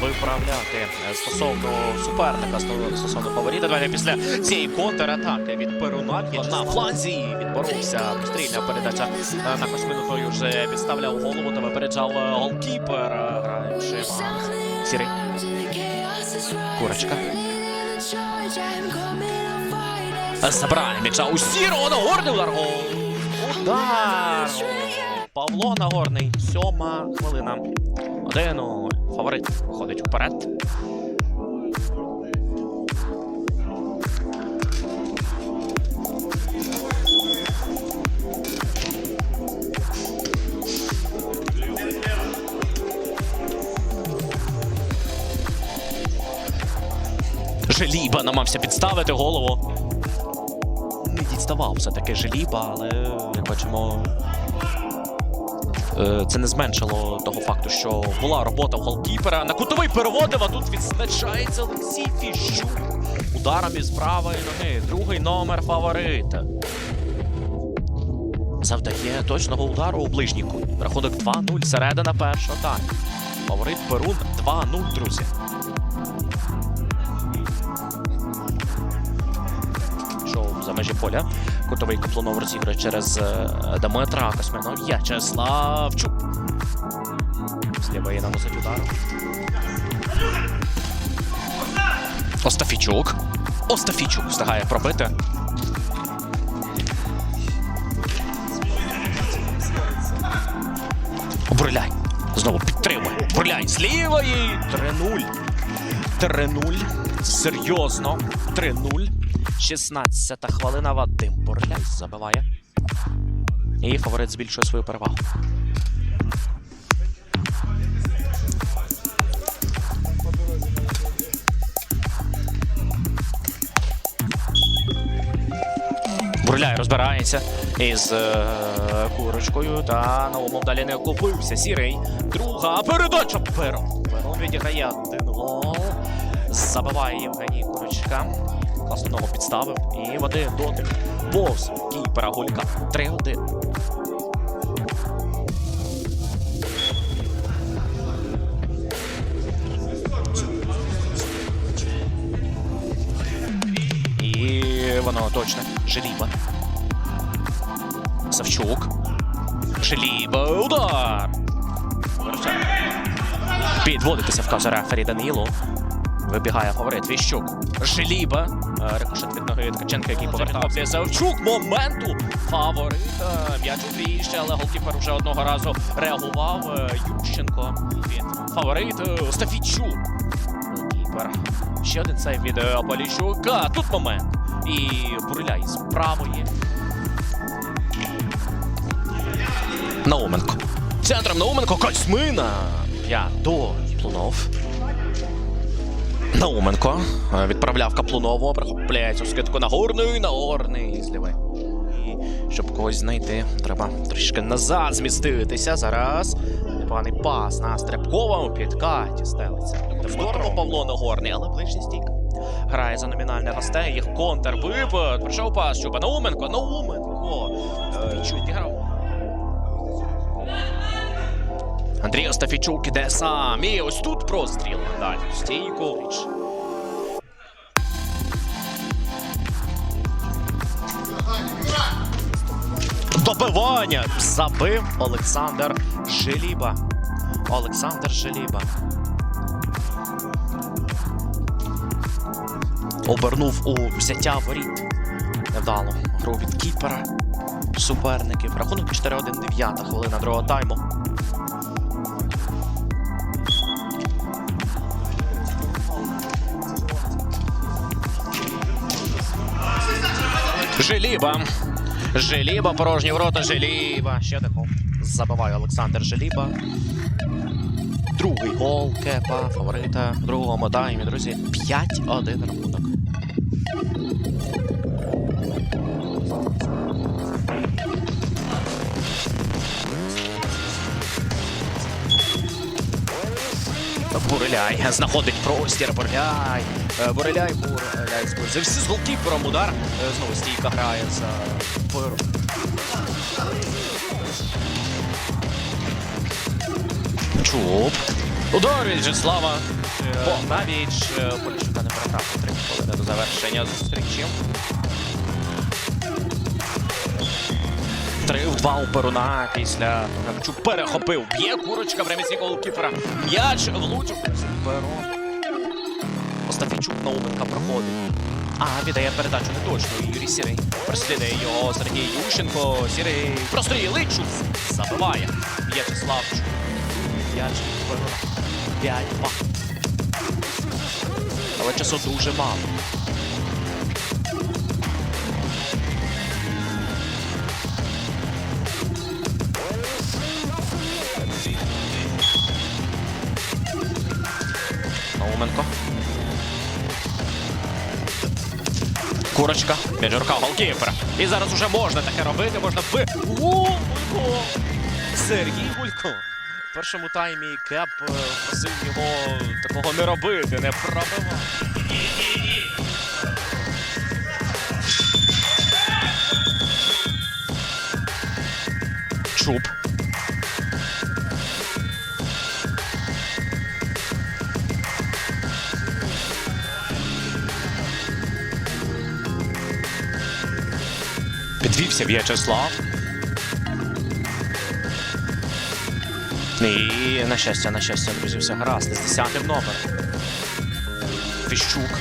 виправляти стосовно суперника, стосовно фаворита. Давайте після цієї контратаки від Перуна на фланзі відборовся. Пострільна передача е, на космину вже підставляв голову та випереджав голкіпер, е, граючи Сірий. Курочка. Забирає м'яча у сірого Нагорний удар. Удар! Павло Нагорний. Сьома хвилина. 1-0. Фаворит виходить вперед. Желіба намагався підставити голову. Не діставав все-таки Желіба, але як бачимо. Е, Це не зменшило того факту, що була робота в голкіпера. На кутовий переводив, а тут відзначається Олексій Фіщук. Ударом із правої ноги. Другий номер фаворита. Завдає точного удару у ближній кут. Рахунок 2-0. Середина першого тайму. Фаворит Перун 2-0, друзі. Межі поля. Кутовий Каплунов розігрує через е, Дмитра Косминов. В'ячеславчук. Зліва є наносить удар. Остафічук. Остафічук встигає пробити. Бурляй. Знову підтримує. Бурляй з лівої. 3-0. 3-0. Серйозно. 3-0. 16 хвилина Вадим Бурляй забиває. І фаворит збільшує свою перевагу. Бурляй розбирається із е, курочкою та на умов далі не окупився. Сірий. Друга передача. Перон. Перон відіграє один гол. Забиває Євгеній Курочка. Класно ногу підставив. І в один дотик. Повз кіпера Гулька. 3-1. І воно точно. Желіба. Савчук. Желіба. Удар. Підводитися вказує рефері Данило. Вибігає фаворит Віщук. Желіба. Е, Рикошет від ноги Ткаченка, який повертався. Савчук. Моменту. Фаворита. М'яч у тріще, але голкіпер вже одного разу реагував. Е, Ющенко. Від фаворит е, Стафічук. Голкіпер. Ще один сейв від е, Поліщука. Тут момент. І Бурляй з правої. Науменко. Центром Науменко. Косьмина. П'ято. Плунов. Науменко е, відправляв Каплунову, прихопляє цю скидку на горний, на горний злівий. І щоб когось знайти, треба трішки назад зміститися. Зараз непоганий пас на Стрибкова у підкаті стелиться. В сторону Павло Нагорний, але ближній стік. Грає за номінальне госте, їх контр випад. Прийшов пас, Чуба. Науменко, Науменко. Андрій Остафічук іде сам. І ось тут простріл. Далі. Стійкович. Добивання забив Олександр Желіба. Олександр Желіба. Обернув у взяття воріт. Невдало. Гру від кіпера. Суперників. Рахунок 4-1 9 хвилина другого тайму. Желіба. Желіба, порожні ворота, Желіба. Ще таку. Забиває Олександр Желіба. Другий гол кепа, фаворита другому таймі, друзі. 5-1 рахунок. Буреляй знаходить простір. Буреляй. Е, Буреляй, Буреляй. З всі з голкіпером удар. Е, Знову стійка грає за Перу. Чуп. Удар В'ячеслава. Богдавіч. Е, Поліщука не переграв. Три хвилини до завершення зустрічі. Три в два у Перуна після Гавчук перехопив. Б'є курочка в ремісі голкіпера. М'яч влучив. Перун. Остафійчук Науменка проходить. А, віддає передачу не точно. Юрій Сірий. Переслідує його Сергій Ющенко. Сірий прострілить. Чув. Забиває. В'ячеславчук. М'яч Перуна. 5-2. Але часу дуже мало. Курочка, піджурка голкіпера. І зараз уже можна таке робити, можна би. Сергій Гулько. В першому таймі Кеп е, просив його такого не робити, не пробивати. Чуб. Підвівся В'ячеслав. І на щастя, на щастя, друзі, все гаразд. З 10 номер. Фіщук.